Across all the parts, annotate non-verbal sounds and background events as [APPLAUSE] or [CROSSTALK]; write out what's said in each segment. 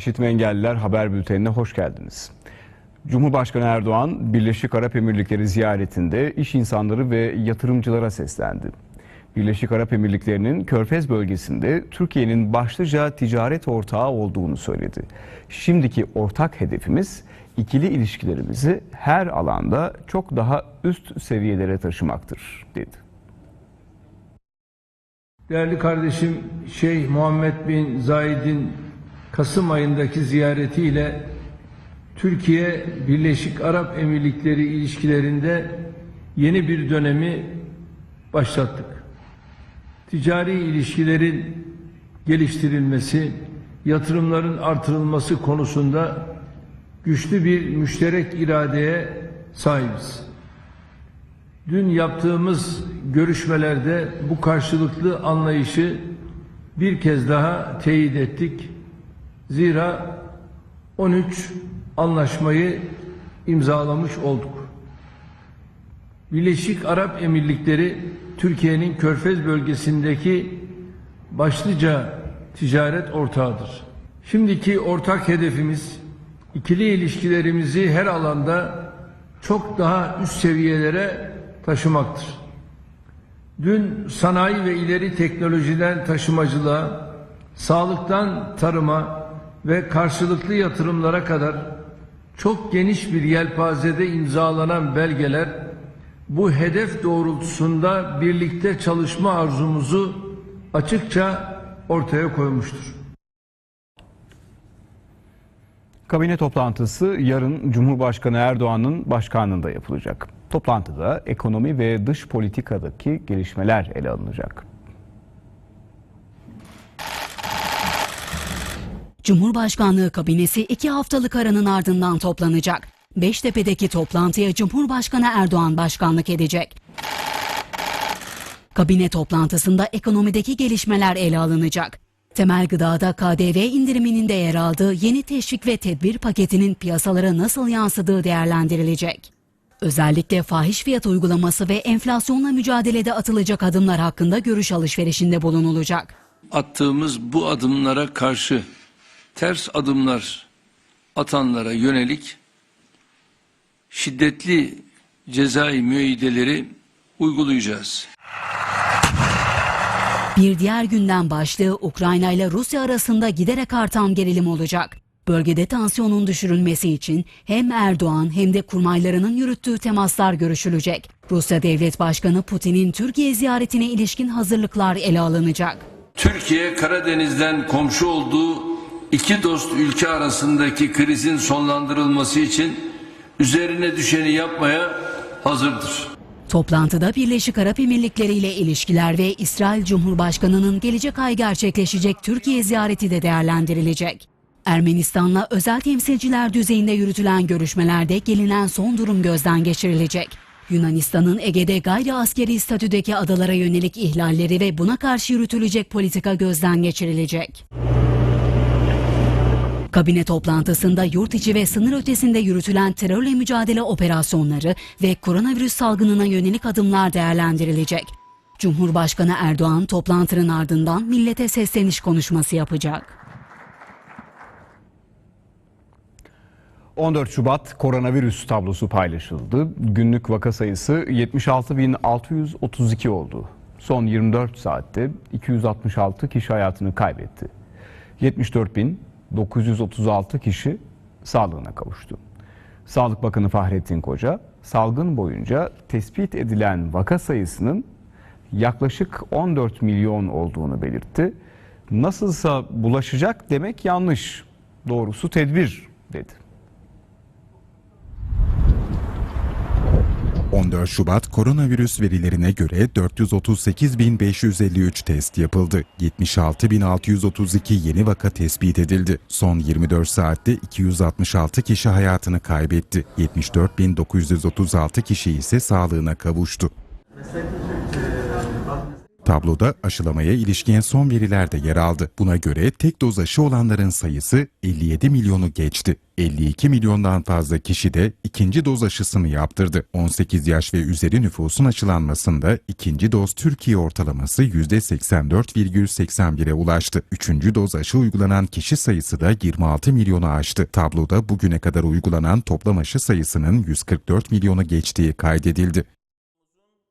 İşitme Engelliler Haber Bülteni'ne hoş geldiniz. Cumhurbaşkanı Erdoğan, Birleşik Arap Emirlikleri ziyaretinde iş insanları ve yatırımcılara seslendi. Birleşik Arap Emirlikleri'nin Körfez bölgesinde Türkiye'nin başlıca ticaret ortağı olduğunu söyledi. Şimdiki ortak hedefimiz ikili ilişkilerimizi her alanda çok daha üst seviyelere taşımaktır, dedi. Değerli kardeşim Şeyh Muhammed bin Zayed'in Kasım ayındaki ziyaretiyle Türkiye Birleşik Arap Emirlikleri ilişkilerinde yeni bir dönemi başlattık. Ticari ilişkilerin geliştirilmesi, yatırımların artırılması konusunda güçlü bir müşterek iradeye sahibiz. Dün yaptığımız görüşmelerde bu karşılıklı anlayışı bir kez daha teyit ettik. Zira 13 anlaşmayı imzalamış olduk. Birleşik Arap Emirlikleri Türkiye'nin Körfez bölgesindeki başlıca ticaret ortağıdır. Şimdiki ortak hedefimiz ikili ilişkilerimizi her alanda çok daha üst seviyelere taşımaktır. Dün sanayi ve ileri teknolojiden taşımacılığa, sağlıktan tarıma ve karşılıklı yatırımlara kadar çok geniş bir yelpazede imzalanan belgeler bu hedef doğrultusunda birlikte çalışma arzumuzu açıkça ortaya koymuştur. Kabine toplantısı yarın Cumhurbaşkanı Erdoğan'ın başkanlığında yapılacak. Toplantıda ekonomi ve dış politikadaki gelişmeler ele alınacak. Cumhurbaşkanlığı kabinesi iki haftalık aranın ardından toplanacak. Beştepe'deki toplantıya Cumhurbaşkanı Erdoğan başkanlık edecek. Kabine toplantısında ekonomideki gelişmeler ele alınacak. Temel gıdada KDV indiriminin de yer aldığı yeni teşvik ve tedbir paketinin piyasalara nasıl yansıdığı değerlendirilecek. Özellikle fahiş fiyat uygulaması ve enflasyonla mücadelede atılacak adımlar hakkında görüş alışverişinde bulunulacak. attığımız bu adımlara karşı ters adımlar atanlara yönelik şiddetli cezai müeyyideleri uygulayacağız. Bir diğer günden başlığı Ukrayna ile Rusya arasında giderek artan gerilim olacak. Bölgede tansiyonun düşürülmesi için hem Erdoğan hem de kurmaylarının yürüttüğü temaslar görüşülecek. Rusya Devlet Başkanı Putin'in Türkiye ziyaretine ilişkin hazırlıklar ele alınacak. Türkiye Karadeniz'den komşu olduğu iki dost ülke arasındaki krizin sonlandırılması için üzerine düşeni yapmaya hazırdır. Toplantıda Birleşik Arap Emirlikleri ile ilişkiler ve İsrail Cumhurbaşkanı'nın gelecek ay gerçekleşecek Türkiye ziyareti de değerlendirilecek. Ermenistan'la özel temsilciler düzeyinde yürütülen görüşmelerde gelinen son durum gözden geçirilecek. Yunanistan'ın Ege'de gayri askeri statüdeki adalara yönelik ihlalleri ve buna karşı yürütülecek politika gözden geçirilecek. Kabine toplantısında yurt içi ve sınır ötesinde yürütülen terörle mücadele operasyonları ve koronavirüs salgınına yönelik adımlar değerlendirilecek. Cumhurbaşkanı Erdoğan toplantının ardından millete sesleniş konuşması yapacak. 14 Şubat koronavirüs tablosu paylaşıldı. Günlük vaka sayısı 76.632 oldu. Son 24 saatte 266 kişi hayatını kaybetti. 74.936 kişi sağlığına kavuştu. Sağlık Bakanı Fahrettin Koca, salgın boyunca tespit edilen vaka sayısının yaklaşık 14 milyon olduğunu belirtti. Nasılsa bulaşacak demek yanlış. Doğrusu tedbir dedi. 14 Şubat koronavirüs verilerine göre 438.553 test yapıldı. 76.632 yeni vaka tespit edildi. Son 24 saatte 266 kişi hayatını kaybetti. 74.936 kişi ise sağlığına kavuştu. Tabloda aşılamaya ilişkin son veriler de yer aldı. Buna göre tek doz aşı olanların sayısı 57 milyonu geçti. 52 milyondan fazla kişi de ikinci doz aşısını yaptırdı. 18 yaş ve üzeri nüfusun aşılanmasında ikinci doz Türkiye ortalaması %84,81'e ulaştı. Üçüncü doz aşı uygulanan kişi sayısı da 26 milyonu aştı. Tabloda bugüne kadar uygulanan toplam aşı sayısının 144 milyonu geçtiği kaydedildi.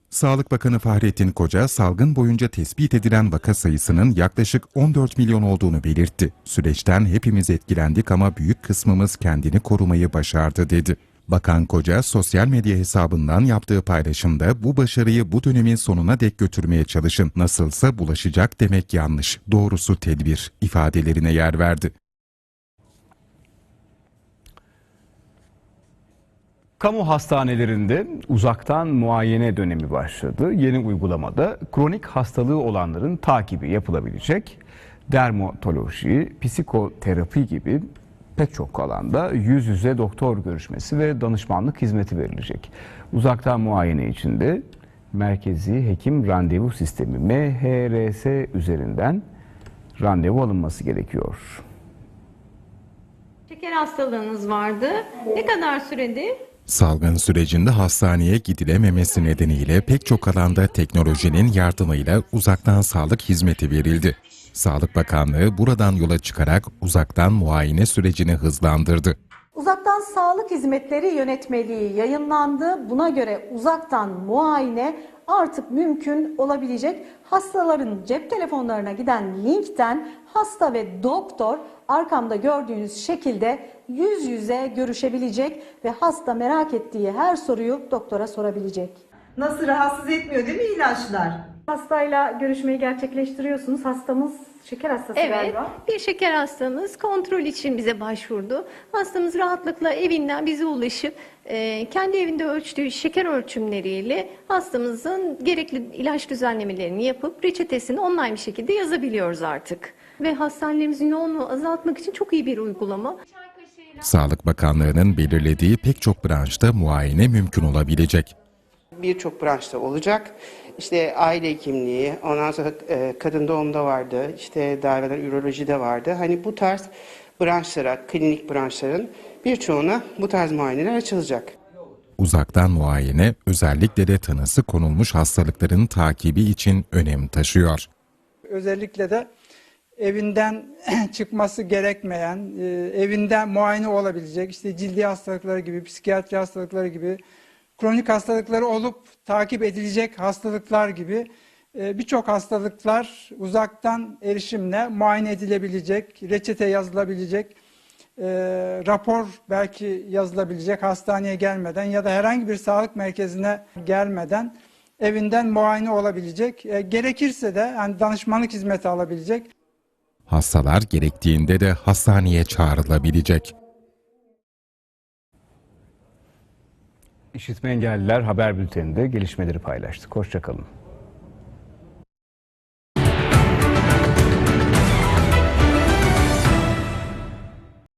Sağlık Bakanı Fahrettin Koca, salgın boyunca tespit edilen vaka sayısının yaklaşık 14 milyon olduğunu belirtti. Süreçten hepimiz etkilendik ama büyük kısmımız kendini korumayı başardı dedi. Bakan Koca, sosyal medya hesabından yaptığı paylaşımda bu başarıyı bu dönemin sonuna dek götürmeye çalışın. Nasılsa bulaşacak demek yanlış. Doğrusu tedbir ifadelerine yer verdi. Kamu hastanelerinde uzaktan muayene dönemi başladı. Yeni uygulamada kronik hastalığı olanların takibi yapılabilecek. Dermatoloji, psikoterapi gibi pek çok alanda yüz yüze doktor görüşmesi ve danışmanlık hizmeti verilecek. Uzaktan muayene için de Merkezi Hekim Randevu Sistemi MHRS üzerinden randevu alınması gerekiyor. Şeker hastalığınız vardı. Ne kadar süredir? Salgın sürecinde hastaneye gidilememesi nedeniyle pek çok alanda teknolojinin yardımıyla uzaktan sağlık hizmeti verildi. Sağlık Bakanlığı buradan yola çıkarak uzaktan muayene sürecini hızlandırdı. Uzaktan sağlık hizmetleri yönetmeliği yayınlandı. Buna göre uzaktan muayene artık mümkün olabilecek. Hastaların cep telefonlarına giden linkten hasta ve doktor arkamda gördüğünüz şekilde yüz yüze görüşebilecek ve hasta merak ettiği her soruyu doktora sorabilecek. Nasıl rahatsız etmiyor değil mi ilaçlar? Hastayla görüşmeyi gerçekleştiriyorsunuz. Hastamız şeker hastası Evet. galiba. Bir şeker hastamız kontrol için bize başvurdu. Hastamız rahatlıkla evinden bize ulaşıp e, kendi evinde ölçtüğü şeker ölçümleriyle hastamızın gerekli ilaç düzenlemelerini yapıp reçetesini online bir şekilde yazabiliyoruz artık. Ve hastanelerimizin yoğunluğu azaltmak için çok iyi bir uygulama. Sağlık Bakanlığı'nın belirlediği pek çok branşta muayene mümkün olabilecek. Birçok branşta olacak. İşte aile hekimliği, ondan sonra e, kadın doğumda vardı, işte daireler ürolojide vardı. Hani bu tarz branşlara, klinik branşların birçoğuna bu tarz muayeneler açılacak. Uzaktan muayene özellikle de tanısı konulmuş hastalıkların takibi için önem taşıyor. özellikle de evinden [CLEARS THROAT] çıkması gerekmeyen, e, evinden muayene olabilecek, işte cildi hastalıkları gibi, psikiyatri hastalıkları gibi, kronik hastalıkları olup takip edilecek hastalıklar gibi e, birçok hastalıklar uzaktan erişimle muayene edilebilecek, reçete yazılabilecek, e, rapor belki yazılabilecek hastaneye gelmeden ya da herhangi bir sağlık merkezine gelmeden evinden muayene olabilecek. E, gerekirse de yani danışmanlık hizmeti alabilecek. Hastalar gerektiğinde de hastaneye çağrılabilecek. İşitme engelliler haber bülteninde gelişmeleri paylaştık. Hoşçakalın.